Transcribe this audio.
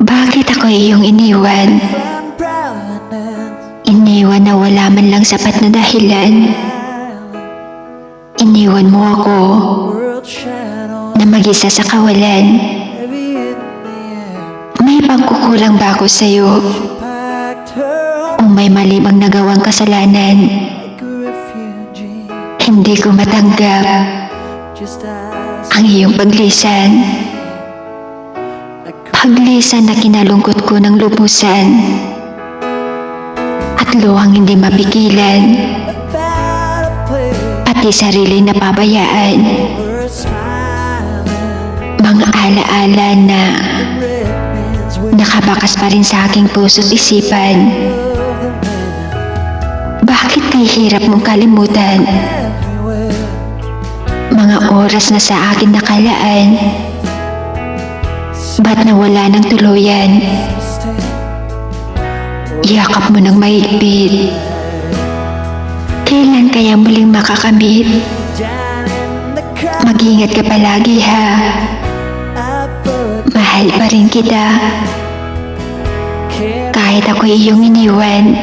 Bakit ako iyong iniwan? Iniwan na wala man lang sapat na dahilan. Iniwan mo ako na mag-isa sa kawalan. May pagkukulang ba ako sa'yo? O may mali bang nagawang kasalanan? Hindi ko matanggap ang iyong paglisan. Paglisan na kinalungkot ko ng lubusan. At luhang hindi mapigilan. Pati sarili na pabayaan. Mga alaala na nakabakas pa rin sa aking puso't isipan. Bakit kay hirap mong kalimutan? Mga oras na sa akin nakalaan. Ba't nawala ng tuluyan? Yakap mo ng mahigpit. Kailan kaya muling makakamit? Mag-ingat ka palagi ha. Mahal pa rin kita. Kahit ako iyong iniwan.